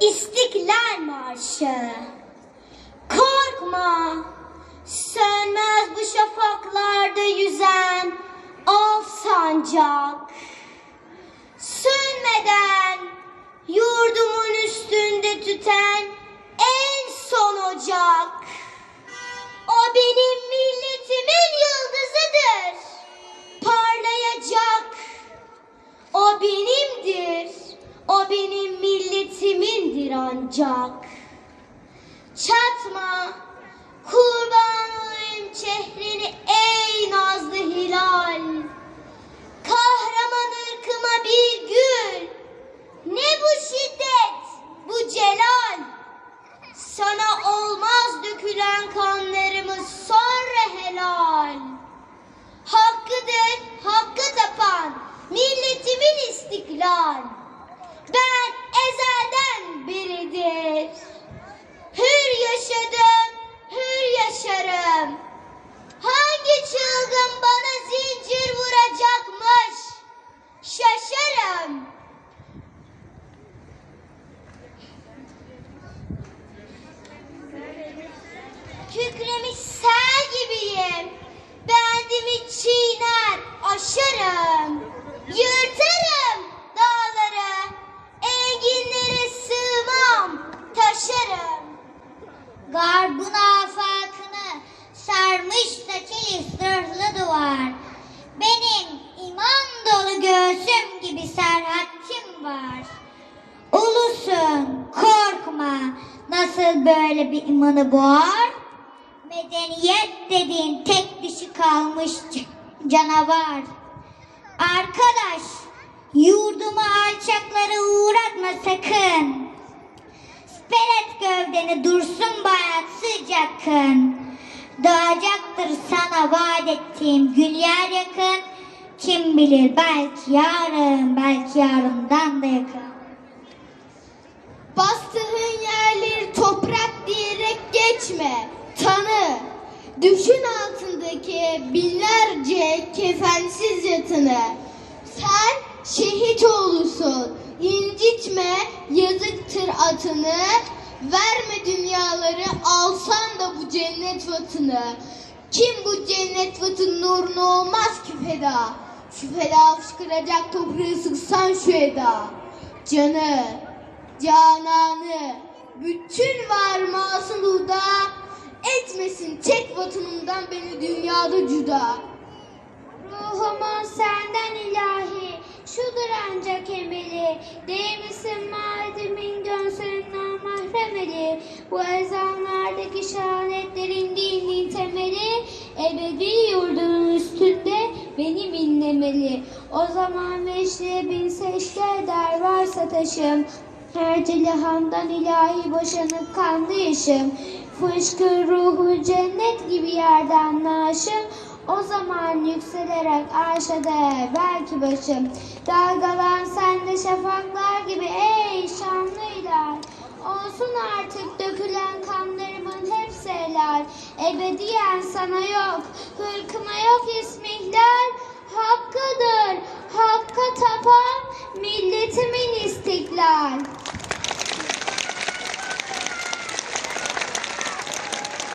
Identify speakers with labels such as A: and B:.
A: İstiklal Marşı. Korkma, sönmez bu şafaklarda yüzen al sancak. Sönmeden ancak. Çatma. Kurban olayım çehrini ey nazlı hilal. Kahraman ırkıma bir gül. Ne bu şiddet, bu celal. Sana olmaz dökülen kanlarımız sonra helal. Hakkıdır, hakkı tapan milletimin istiklal. Ben Şaşarım. Kükremiş sel gibiyim. Bendimi çiğner, aşarım. Yırtarım dağları. Enginlere sığmam, taşarım.
B: Garbın nasıl böyle bir imanı boğar? Medeniyet dediğin tek dişi kalmış canavar. Arkadaş yurdumu alçaklara uğratma sakın. Speret gövdeni dursun bayat sıcakın. Doğacaktır sana vaat ettiğim gün yer yakın. Kim bilir belki yarın, belki yarından da yakın.
A: Bastığın geçme. Tanı. Düşün altındaki binlerce kefensiz yatını. Sen şehit oğlusun. İncitme yazıktır atını. Verme dünyaları alsan da bu cennet vatını. Kim bu cennet vatının nuruna olmaz ki feda. Şu feda fışkıracak toprağı sıksan şu eda. Canı, cananı, bütün var masuluda etmesin tek vatanımdan beni dünyada cüda.
B: Ruhumun senden ilahi, şudur ancak emeli. Değil misin madimin gönlünden mahremeli. Bu ezanlardaki şehadetlerin dinin temeli. Ebedi yurdunun üstünde benim inlemeli. O zaman meşreye bin secde eder varsa taşım. Her cihandan ilahi boşanıp kanlı yaşım. Fışkır ruhu cennet gibi yerden naşım. O zaman yükselerek arşada belki başım. Dalgalan sende şafaklar gibi ey şanlı hilal. Olsun artık dökülen kanlarımın hepsi helal. Ebediyen sana yok, hırkıma yok ismihlal. Hakkıdır, hakka tapan milletimin istiklal.